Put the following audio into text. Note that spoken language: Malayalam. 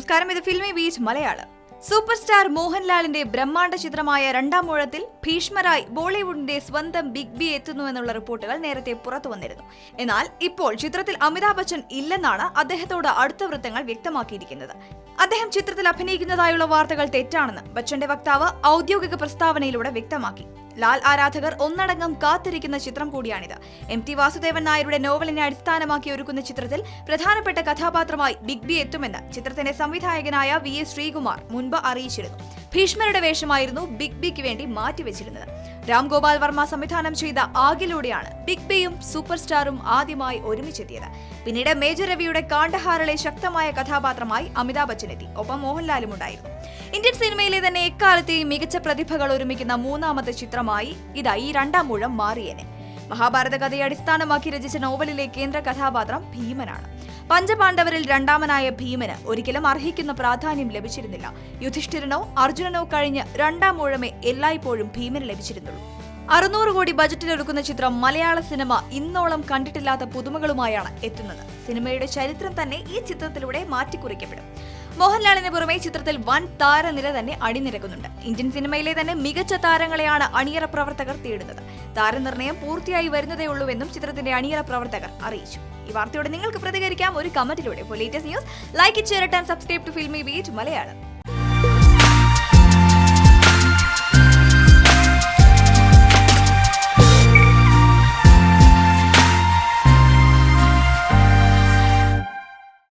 നമസ്കാരം. ഇത് Filmi Beat Malayalam. Super star മോഹൻലാലിന്റെ ബ്രഹ്മാണ്ഡ ചിത്രമായ രണ്ടാം മൂഴത്തിൽ ഭീഷ്മരായി ബോളിവുഡിന്റെ സ്വന്തം ബിഗ് ബി എത്തുന്നുവെന്നുള്ള റിപ്പോർട്ടുകൾ നേരത്തെ പുറത്തു വന്നിരുന്നു. എന്നാൽ ഇപ്പോൾ ചിത്രത്തിൽ അമിതാഭ് ബച്ചൻ ഇല്ലെന്നാണ് അദ്ദേഹത്തോട് അടുത്ത വൃത്തങ്ങൾ വ്യക്തമാക്കിയിരിക്കുന്നത്. അദ്ദേഹം ചിത്രത്തിൽ അഭിനയിക്കുന്നതായുള്ള വാർത്തകൾ തെറ്റാണെന്ന് ബച്ചന്റെ വക്താവ് ഔദ്യോഗിക പ്രസ്താവനയിലൂടെ വ്യക്തമാക്കി. ലാൽ ആരാധകർ ഒന്നടങ്കം കാത്തിരിക്കുന്ന ചിത്രം കൂടിയാണിത്. എം ടി വാസുദേവൻ നായരുടെ നോവലിനെ അടിസ്ഥാനമാക്കി ഒരുക്കുന്ന ചിത്രത്തിൽ പ്രധാനപ്പെട്ട കഥാപാത്രമായി ബിഗ് ബി എത്തുമെന്ന് ചിത്രത്തിന്റെ സംവിധായകനായ വി എസ് ശ്രീകുമാർ മുൻപ് അറിയിച്ചിരുന്നു. ഭീഷ്മരുടെ വേഷമായിരുന്നു ബിഗ് ബിക്ക് വേണ്ടി മാറ്റിവെച്ചിരുന്നത്. രാം ഗോപാൽ വർമ്മ സംവിധാനം ചെയ്ത ആകിലൂടെയാണ് ബിഗ് ബിയും സൂപ്പർ സ്റ്റാറും ആദ്യമായി ഒരുമിച്ചെത്തിയത്. പിന്നീട് മേജർ രവിയുടെ കാണ്ഡഹാറിലെ ശക്തമായ കഥാപാത്രമായി അമിതാഭ് ബച്ചൻ എത്തി. ഒപ്പം മോഹൻലാലും ഉണ്ടായിരുന്നു. ഇന്ത്യൻ സിനിമയിലെ തന്നെ എക്കാലത്തെയും മികച്ച പ്രതിഭകൾ ഒരുമിക്കുന്ന മൂന്നാമത്തെ ചിത്രമായി ഇതായി രണ്ടാം മൂഴം മാറിയേനെ. മഹാഭാരത കഥയെ അടിസ്ഥാനമാക്കി രചിച്ച നോവലിലെ കേന്ദ്ര കഥാപാത്രം ഭീമനാണ്. പഞ്ചപാണ്ഡവരിൽ രണ്ടാമനായ ഭീമന് ഒരിക്കലും അർഹിക്കുന്ന പ്രാധാന്യം ലഭിച്ചിരുന്നില്ല. യുധിഷ്ഠിരനോ അർജുനനോ കഴിഞ്ഞ് രണ്ടാം മൂഴമേ എല്ലായ്പ്പോഴും ഭീമന് ലഭിച്ചിരുന്നുള്ളൂ. അറുന്നൂറ് കോടി ബജറ്റിലൊരുക്കുന്ന ചിത്രം മലയാള സിനിമ ഇന്നോളം കണ്ടിട്ടില്ലാത്ത പുതുമകളുമായാണ് എത്തുന്നത്. സിനിമയുടെ ചരിത്രം തന്നെ ഈ ചിത്രത്തിലൂടെ മാറ്റിക്കുറിക്കപ്പെടും. മോഹൻലാലിന് പുറമെ ചിത്രത്തിൽ വൻ താരനിര തന്നെ അണിനിരക്കുന്നുണ്ട്. ഇന്ത്യൻ സിനിമയിലെ തന്നെ മികച്ച താരങ്ങളെയാണ് അണിയറ പ്രവർത്തകർ തേടുന്നത്. താരനിർണയം പൂർത്തിയായി വരുന്നതേയുള്ളൂവെന്നും ചിത്രത്തിന്റെ അണിയറ പ്രവർത്തകർ അറിയിച്ചു. ഈ വാർത്തയോട് നിങ്ങൾക്ക് പ്രതികരിക്കാം. ഒരു കമന്റിലൂടെ. ലേറ്റസ്റ്റ് ന്യൂസ് ലൈക്ക് ചെയ്യട്ടെ subscribe to Filmi Beat Malayalam